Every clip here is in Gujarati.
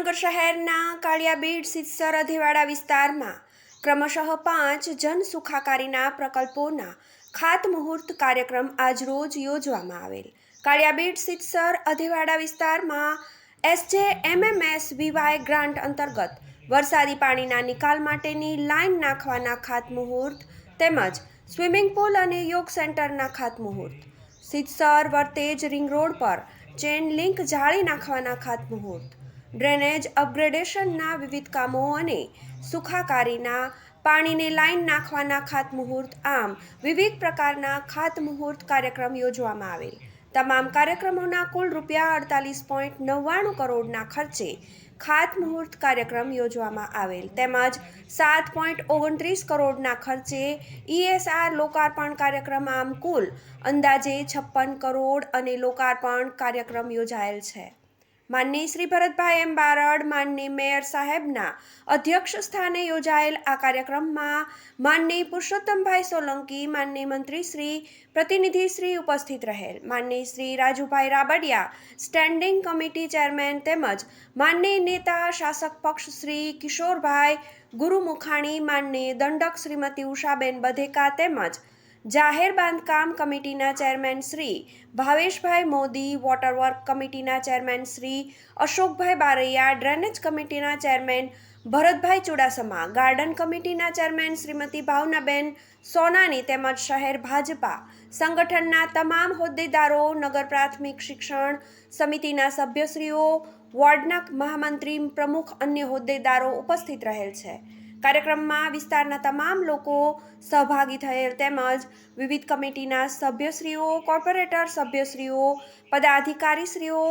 ભાવનગર શહેરના કાળિયાબીડ સિત્સર અધેવાડા વિસ્તારમાં ક્રમશઃ પાંચ જન સુખાકારીના પ્રકલ્પોના ખાતમુહૂર્ત કાર્યક્રમ આજરોજ યોજવામાં આવેલ. કાળિયાબીડ સિત્સર અધેવાડા વિસ્તારમાં એસજે એમએમએસ વીવાય ગ્રાન્ટ અંતર્ગત વરસાદી પાણીના નિકાલ માટેની લાઇન નાખવાના ખાતમુહૂર્ત તેમજ સ્વિમિંગ પુલ અને યોગ સેન્ટરના ખાતમુહૂર્ત સિત્સર વર્તેજ રિંગ રોડ પર ચેન લિંક જાળી નાખવાના ખાતમુહૂર્ત ડ્રેનેજ, અપગ્રેડેશનના વિવિધ કામો અને સુખાકારીના પાણીને લાઈન નાખવાના ખાતમુહૂર્ત આમ વિવિધ પ્રકારના ખાતમુહૂર્ત કાર્યક્રમ યોજવામાં આવેલ. તમામ કાર્યક્રમોના કુલ રૂપિયા અડતાલીસ પોઈન્ટ નવ્વાણું કરોડના ખર્ચે ખાતમુહૂર્ત કાર્યક્રમ યોજવામાં આવેલ. તેમજ સાત પોઈન્ટ ઓગણત્રીસ કરોડના ખર્ચે ઈએસઆર લોકાર્પણ કાર્યક્રમ આમ કુલ અંદાજે છપ્પન કરોડ અને લોકાર્પણ કાર્યક્રમ યોજાયેલ છે. માનની શ્રી ભરતભાઈ એમ બારડ માનની મેયર સાહેબના અધ્યક્ષ સ્થાને યોજાયેલ આ કાર્યક્રમમાં માનની પુરુષોત્તમભાઈ સોલંકી, માનની મંત્રી શ્રી, પ્રતિનિધિ શ્રી ઉપસ્થિત રહેલ. માનની Shri Rajubhai Rabadiya, standing committee chairman તેમજ માનની નેતા શાસક પક્ષ શ્રી કિશોરભાઈ ગુરુમુખાણી, માનની દંડક શ્રીમતી ઉષાબેન બધેકા તેમજ જાહેર બાંધકામ કમિટીના chairman Shri Bhaveshbhai Modi water work કમિટીના ચેરમેન શ્રી અશોકભાઈ બારૈયા ડ્રેનેજ કમિટીના ચેરમેન ભરતભાઈ ચુડાસમા ગાર્ડન કમિટીના ચેરમેન શ્રીમતી ભાવનાબેન સોનાની તેમજ શહેર ભાજપા સંગઠનના તમામ હોદ્દેદારો, નગર પ્રાથમિક શિક્ષણ સમિતિના સભ્યશ્રીઓ, વોર્ડના મહામંત્રી, પ્રમુખ અન્ય હોદ્દેદારો ઉપસ્થિત રહેલ છે. કાર્યક્રમમાં વિસ્તારના તમામ લોકો સહભાગી થયેલ તેમજ વિવિધ કમિટીના સભ્યશ્રીઓ, કોર્પોરેટર સભ્યશ્રીઓ, પદાધિકારીશ્રીઓ,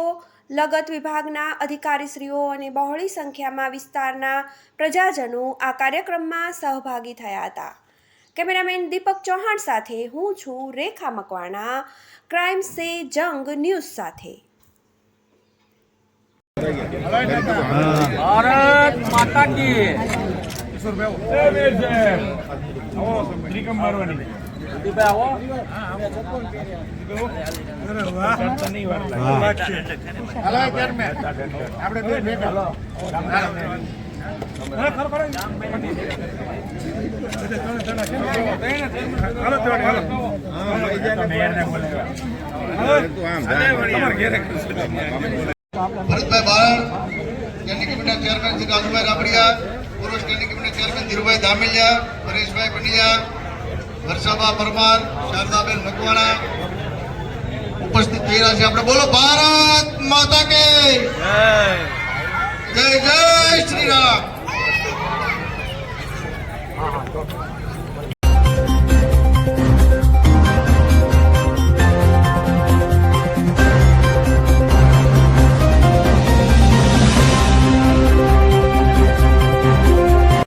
લગત વિભાગના અધિકારીશ્રીઓ અને બહોળી સંખ્યામાં વિસ્તારના પ્રજાજનો આ કાર્યક્રમમાં સહભાગી થયા હતા. કેમેરામેન દીપક ચૌહાણ સાથે હું છું રેખા મકવાણા ક્રાઇમ સે જંગ ન્યૂઝ સાથે. ભારત માતા કી આવો ભરતભાઈ બારડ કેન્દ્રીય કમિટી ચેરમેન શ્રી રાજુભાઈ રાબડિયા. પૂર્વ standing committee chairman Dhirubhai Dhameliya, Pareshbhai Pandya Varshaba Parmar, Shardaben Makwana ઉપસ્થિત થઈ રહ્યા છે. આપણે બોલો, ભારત માતા કે જય!